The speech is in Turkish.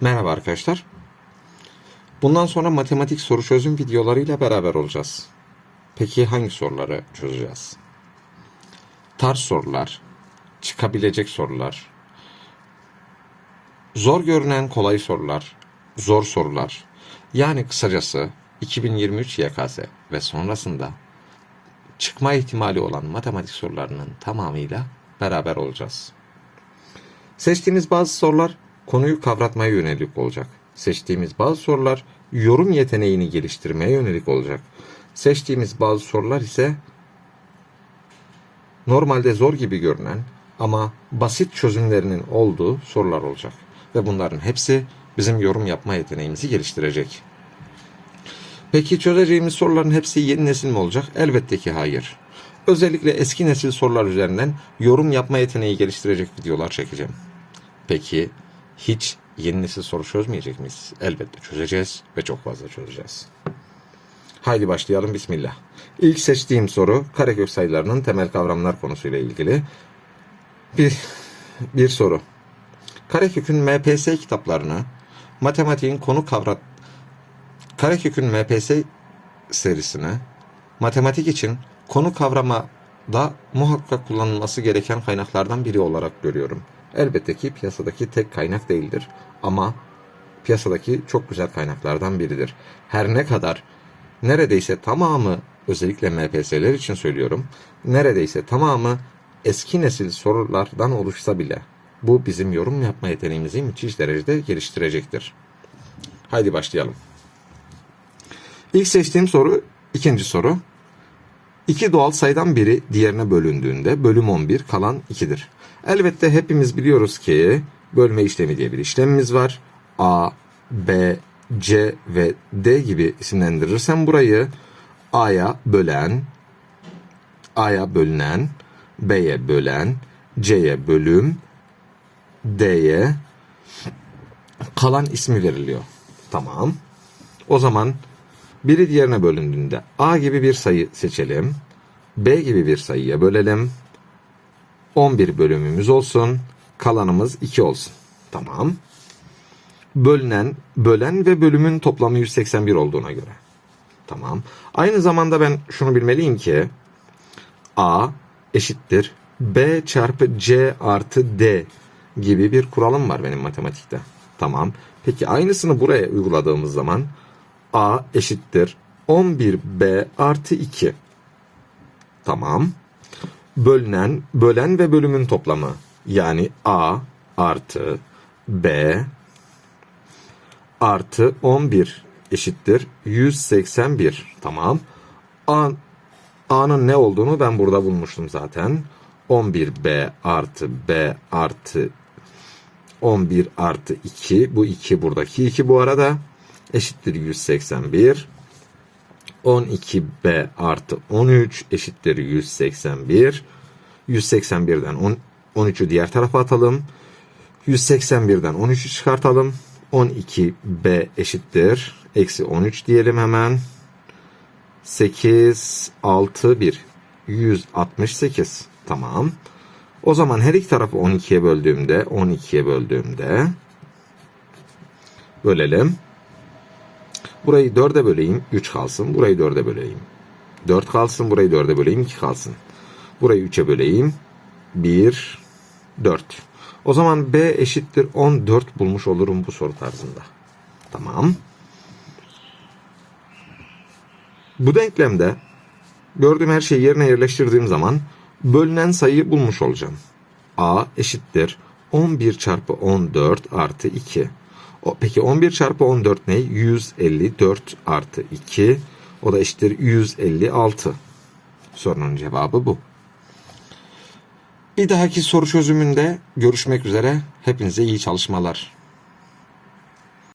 Merhaba arkadaşlar. Bundan sonra matematik soru çözüm videolarıyla beraber olacağız. Peki hangi soruları çözeceğiz? Tarz sorular, çıkabilecek sorular, zor görünen kolay sorular, zor sorular. Yani kısacası 2023 YKS ve sonrasında çıkma ihtimali olan matematik sorularının tamamıyla beraber olacağız. Seçtiğimiz bazı sorular konuyu kavratmaya yönelik olacak. Seçtiğimiz bazı sorular yorum yeteneğini geliştirmeye yönelik olacak. Seçtiğimiz bazı sorular ise normalde zor gibi görünen ama basit çözümlerinin olduğu sorular olacak. Ve bunların hepsi bizim yorum yapma yeteneğimizi geliştirecek. Peki çözeceğimiz soruların hepsi yeni nesil mi olacak? Elbette ki hayır. Özellikle eski nesil sorular üzerinden yorum yapma yeteneği geliştirecek videolar çekeceğim. Peki hiç yeni nesil soru çözmeyecek miyiz? Elbette çözeceğiz ve çok fazla çözeceğiz. Haydi başlayalım bismillah. İlk seçtiğim soru karekök sayılarının temel kavramlar konusuyla ilgili bir bir soru. Karekök'ün MPS kitaplarını matematiğin konu kavrat Karekök'ün MPS serisini matematik için konu kavramada muhakkak kullanılması gereken kaynaklardan biri olarak görüyorum. Elbette ki piyasadaki tek kaynak değildir ama piyasadaki çok güzel kaynaklardan biridir. Her ne kadar neredeyse tamamı özellikle MPS'ler için söylüyorum. Neredeyse tamamı eski nesil sorulardan oluşsa bile bu bizim yorum yapma yeteneğimizi müthiş derecede geliştirecektir. Haydi başlayalım. İlk seçtiğim soru ikinci soru. İki doğal sayıdan biri diğerine bölündüğünde bölüm 11 kalan 2'dir. Elbette hepimiz biliyoruz ki bölme işlemi diye bir işlemimiz var. A, B, C ve D gibi isimlendirirsem burayı A'ya bölen, A'ya bölünen, B'ye bölen, C'ye bölüm, D'ye kalan ismi veriliyor. Tamam. O zaman biri diğerine bölündüğünde A gibi bir sayı seçelim. B gibi bir sayıya bölelim. 11 bölümümüz olsun. Kalanımız 2 olsun. Tamam. Bölünen, bölen ve bölümün toplamı 181 olduğuna göre. Tamam. Aynı zamanda ben şunu bilmeliyim ki A eşittir B çarpı C artı D gibi bir kuralım var benim matematikte. Tamam. Peki aynısını buraya uyguladığımız zaman A eşittir 11B artı 2. Tamam. Bölünen, bölen ve bölümün toplamı. Yani A artı B artı 11 eşittir 181. Tamam. A, A'nın ne olduğunu ben burada bulmuştum zaten. 11B artı B artı 11 artı 2. Bu 2 buradaki 2 bu arada eşittir 181. 12b artı 13 eşittir 181. 181'den 10, 13'ü diğer tarafa atalım. 181'den 13'ü çıkartalım. 12b eşittir. Eksi 13 diyelim hemen. 8, 6, 1. 168. Tamam. O zaman her iki tarafı 12'ye böldüğümde, 12'ye böldüğümde bölelim. Burayı 4'e böleyim 3 kalsın. Burayı 4'e böleyim. 4 kalsın. Burayı 4'e böleyim 2 kalsın. Burayı 3'e böleyim. 1, 4. O zaman B eşittir 14 bulmuş olurum bu soru tarzında. Tamam. Bu denklemde gördüğüm her şeyi yerine yerleştirdiğim zaman bölünen sayıyı bulmuş olacağım. A eşittir 11 çarpı 14 artı 2. O, peki 11 çarpı 14 ne? 154 artı 2. O da eşittir 156. Sorunun cevabı bu. Bir dahaki soru çözümünde görüşmek üzere. Hepinize iyi çalışmalar.